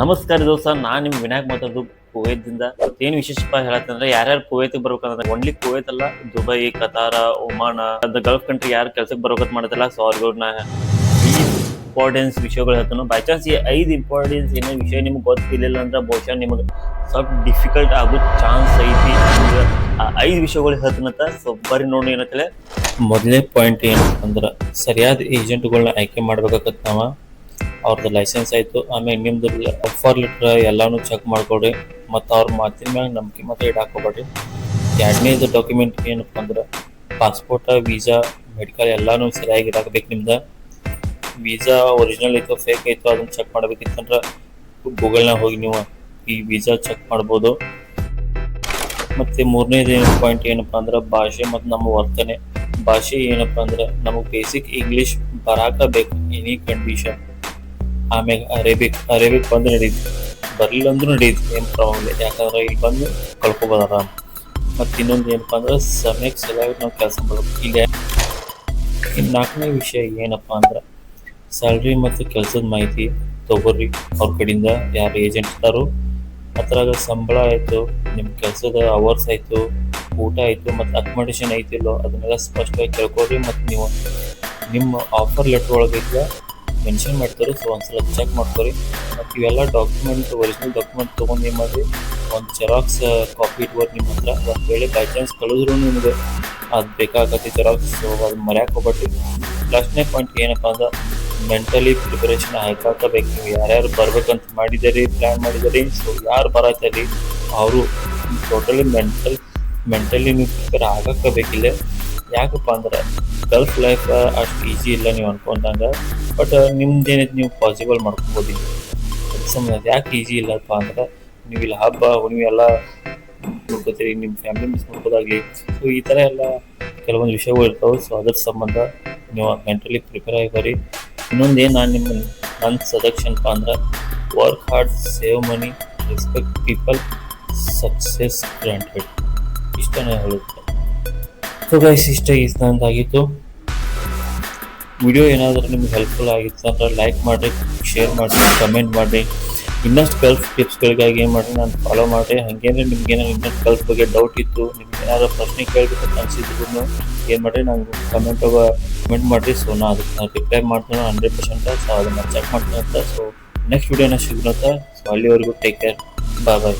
ನಮಸ್ಕಾರ ದೋಸ್ತ, ನಾನ್ ನಿಮ್ ವಿನಾಯಕ್ ಮಾತಾಡೋದು ಕುವೈತ್ದಿಂದ. ಏನ್ ವಿಶೇಷಪ್ಪ ಹೇಳತ್ತಂದ್ರೆ ಯಾರ್ಯಾರು ಕುವೈತಿಗೆ ಬರ್ಬೇಕಂದ್ರೆ ಒನ್ಲಿ ಕುವೈತ್ ಅಲ್ಲ, ದುಬೈ, ಕತಾರ, ಒಮಾನ, ಅದ ಗಲ್ಫ್ ಕಂಟ್ರಿ ಯಾರು ಕೆಲ್ಸಕ್ಕೆ ಬರ್ಬೇಕಂತ ಮಾಡತ್ತಲ್ಲ ಸೊ ಅವ್ರಿಗವ್ರನ್ನ ಈ ಇಂಪಾರ್ಟೆನ್ಸ್ ವಿಷಯಗಳು ಹೇಳ್ತಾನು. ಬೈ ಚಾನ್ಸ್ ಈ ಐದು ಇಂಪಾರ್ಟೆನ್ಸ್ ಏನೋ ವಿಷಯ ನಿಮ್ಗೆ ಗೊತ್ತಿಲ್ಲ ಅಂದ್ರೆ ಬಹುಶಃ ನಿಮಗೆ ಸ್ವಲ್ಪ ಡಿಫಿಕಲ್ಟ್ ಆಗೋ ಚಾನ್ಸ್ ಐತಿ. ಆ ಐದು ವಿಷಯಗಳು ಹೇಳ್ತಾನಂತ ಸೊ ಬರೀ ನೋಡಿ ಏನತ್ತಲೇ ಮೊದಲನೇ ಪಾಯಿಂಟ್ ಏನಪ್ಪ ಅಂದ್ರೆ, ಸರಿಯಾದ ಏಜೆಂಟ್ಗಳನ್ನ ಆಯ್ಕೆ ಮಾಡ್ಬೇಕಾಗತ್ತೆ ನಾವ. ಅವ್ರದ್ದು ಲೈಸೆನ್ಸ್ ಆಯಿತು. ಆಮೇಲೆ ನಿಮ್ಮದು ಆಫರ್ ಲೆಟ್ರ್ ಎಲ್ಲಾನು ಚೆಕ್ ಮಾಡ್ಕೊಡ್ರಿ ಮತ್ತು ಅವ್ರ ಮಾತಿನ ಮ್ಯಾಗ ನಂಬಿಕೆ ಮಾತ್ರ ಇಡಾಕೋಬೇಡ್ರಿ ಎರಡನೇದು ಡಾಕ್ಯುಮೆಂಟ್ ಏನಪ್ಪ ಅಂದ್ರೆ ಪಾಸ್ಪೋರ್ಟ ವೀಸಾ ಮೆಡಿಕಲ್ ಎಲ್ಲಾನು ಸರಿಯಾಗಿ ಇಡಾಕಬೇಕು ನಿಮ್ದು. ವೀಸಾ ಒರಿಜಿನಲ್ ಐತೋ ಫೇಕ್ ಐತೋ ಅದನ್ನು ಚೆಕ್ ಮಾಡ್ಬೇಕಿತ್ತಂದ್ರೆ ಗೂಗಲ್ನಾಗ ಹೋಗಿ ನೀವು ಈ ವೀಸಾ ಚೆಕ್ ಮಾಡ್ಬೋದು. ಮತ್ತು ಮೂರನೇದು ಪಾಯಿಂಟ್ ಏನಪ್ಪ ಅಂದ್ರೆ ಭಾಷೆ ಮತ್ತು ನಮ್ಮ ವರ್ತನೆ. ಭಾಷೆ ಏನಪ್ಪ ಅಂದ್ರೆ ನಮಗೆ ಬೇಸಿಕ್ ಇಂಗ್ಲೀಷ್ ಬರಾಕ ಬೇಕು ಎನಿ ಕಂಡೀಷನ್ ಆಮೇಲೆ ಅರೇಬಿಕ್ ಅರೇಬಿಕ್ ಬಂದು ನಡೀತು. ಬರಲಿಲ್ಲ ಅಂದ್ರೂ ನಡೀತು, ಏನು ಪ್ರಾಬ್ಲಮ್ ಇಲ್ಲ. ಯಾಕಂದ್ರೆ ಇಲ್ಲಿ ಬಂದು ಕಳ್ಕೊಬೋದು ಆರಾಮ್ ಮತ್ತು ಇನ್ನೊಂದು ಏನಪ್ಪ ಅಂದ್ರೆ ಸಮಯಕ್ಕೆ ಸರಿಯಾಗಿ ನಾವು ಕೆಲಸ ಮಾಡಬೇಕು. ಇಲ್ಲಿ ಇನ್ನು ನಾಲ್ಕನೇ ವಿಷಯ ಏನಪ್ಪ ಅಂದ್ರೆ ಸ್ಯಾಲ್ರಿ ಮತ್ತು ಕೆಲಸದ ಮಾಹಿತಿ ತಗೋರಿ. ಅವ್ರ ಕಡೆಯಿಂದ ಯಾರು ಏಜೆಂಟ್ ಇರ್ತಾರೋ ಅದ್ರಾಗ ಸಂಬಳ ಆಯಿತು ನಿಮ್ಮ ಕೆಲಸದ ಅವರ್ಸ್ ಆಯಿತು, ಊಟ ಆಯಿತು, ಮತ್ತು ಅಕೊಮಡೇಷನ್ ಐತಿಲ್ಲೋ, ಅದನ್ನೆಲ್ಲ ಸ್ಪಷ್ಟವಾಗಿ ಕೇಳ್ಕೊಳ್ರಿ ಮತ್ತು ನೀವು ನಿಮ್ಮ ಆಫರ್ ಲೆಟ್ರ್ ಒಳಗೆ ಮೆನ್ಷನ್ ಮಾಡ್ತಾರೆ ಸೊ ಒಂದ್ಸಲ ಚೆಕ್ ಮಾಡ್ಕೊರಿ. ಮತ್ತು ಇವೆಲ್ಲ ಡಾಕ್ಯುಮೆಂಟ್ ಒರಿಜಿನಲ್ ಡಾಕ್ಯುಮೆಂಟ್ ತೊಗೊಂಡು ನಿಮ್ಮ ಮಾಡಿರಿ? ಒಂದು ಜೆರಾಕ್ಸ್ ಕಾಪಿ ಇಟ್ಬೋದು ನಿಮ್ಮ ಹತ್ರ. ಒಂದು ವೇಳೆ ಬೈ ಚಾನ್ಸ್ ಕಳಿದ್ರು ನಿಮಗೆ ಅದು ಬೇಕಾಗತ್ತೆ ಜೆರಾಕ್ಸ್ ಅದು ಮರ್ಯಾಕೆ ಹೋಗ್ಬೇಡ್ರಿ. ಲಾಸ್ಟ್ನೇ ಪಾಯಿಂಟ್ ಏನಪ್ಪ ಅಂದ್ರೆ ಮೆಂಟಲಿ ಪ್ರಿಪರೇಷನ್ ಹಾಕಾಕಬೇಕು ನೀವು ಯಾರ್ಯಾರು ಬರ್ಬೇಕಂತ ಮಾಡಿದ್ದೀರಿ ಪ್ಲ್ಯಾನ್ ಮಾಡಿದ್ದೀರಿ ಸೊ ಯಾರು ಬರತ್ತರಿ, ಅವರು ಟೋಟಲಿ ಮೆಂಟಲ್ ಮೆಂಟಲಿ ನೀವು ಪ್ರಿಪೇರ್ ಆಗಕ್ಕಬೇಕಿಲ್ಲ ಯಾಕಪ್ಪ ಅಂದ್ರೆ ಗಲ್ಫ್ ಲೈಫ್ ಅಷ್ಟು ಈಸಿ ಇಲ್ಲ ನೀವು ಅನ್ಕೊಂಡಂಗೆ. ಬಟ್ ನಿಮ್ದು ಏನೈತೆ ನೀವು ಪಾಸಿಬಲ್ ಮಾಡ್ಕೊಬೋದು. ಸಂಬಂಧ ಯಾಕೆ ಈಸಿ ಇಲ್ಲಪ್ಪ ಅಂದ್ರೆ, ನೀವು ಇಲ್ಲಿ ಹಬ್ಬ, ಹುಣ್ಣಿಮೆ ಎಲ್ಲ ನೋಡ್ಕೋತೀರಿ ನಿಮ್ಮ ಫ್ಯಾಮಿಲಿ ಮಿಸ್ ಮಾಡ್ಬೋದಾಗಲಿ ಸೊ ಈ ಥರ ಎಲ್ಲ ಕೆಲವೊಂದು ವಿಷಯಗಳು ಇರ್ತಾವೆ. ಸೊ ಅದ್ರ ಸಂಬಂಧ ನೀವು ಮೆಂಟಲಿ ಪ್ರಿಪೇರ್ ಆಗಿ ಬರ್ರಿ ಇನ್ನೊಂದು ನಾನು ನಿಮ್ಮ ನನ್ನ ಸಜೆಕ್ಷನ್ಪ ಅಂದ್ರೆ work hard save money respect people success granted ಇಷ್ಟನೇ ಹೇಳುತ್ತೆ ಸೊ ಗೈಸ್ ಇಷ್ಟ ನಂದಾಗಿತ್ತು ವಿಡಿಯೋ ಏನಾದರೂ ನಿಮ್ಗೆ ಹೆಲ್ಪ್ಫುಲ್ ಆಗಿತ್ತು ಅಂದರೆ ಲೈಕ್ ಮಾಡಿ ಶೇರ್ ಮಾಡಿ ಕಮೆಂಟ್ ಮಾಡಿ ಇನ್ನಷ್ಟು ಕೆಲ್ಫ್ ಟಿಪ್ಸ್ಗಳಿಗಾಗಿ ಏನು ಮಾಡಿ ನಾನು ಫಾಲೋ ಮಾಡಿ ಹಾಗೇನೆ ನಿಮ್ಗೆ ಏನಾದ್ರು ಇನ್ನಷ್ಟು ಕೆಲ್ಫ್ ಬಗ್ಗೆ ಡೌಟ್ ಇತ್ತು, ನಿಮ್ಗೆ ಏನಾದ್ರು ಪ್ರಶ್ನೆ ಕೇಳಬೇಕಂತ ಅನಿಸಿದ್ರು ಏನು ಮಾಡಿ ನಾನು ಕಮೆಂಟ್ ಕಮೆಂಟ್ ಮಾಡಿರಿ. ಸೊ ನಾ ಅದಕ್ಕೆ ನಾನು ರಿಪ್ಲೈ ಮಾಡ್ತೀನಿ ಹಂಡ್ರೆಡ್ ಪರ್ಸೆಂಟ್ ಸೊ ಅದನ್ನು ಚೆಕ್ ಮಾಡ್ತೀನಿ ಅಂತ. ಸೊ ನೆಕ್ಸ್ಟ್ ವಿಡಿಯೋನ ಸಿಗೋಣ ಸೊ ಅಲ್ಲಿವರೆಗೂ ಟೇಕ್ ಕೇರ್ ಬಾಯ್ ಬಾಯ್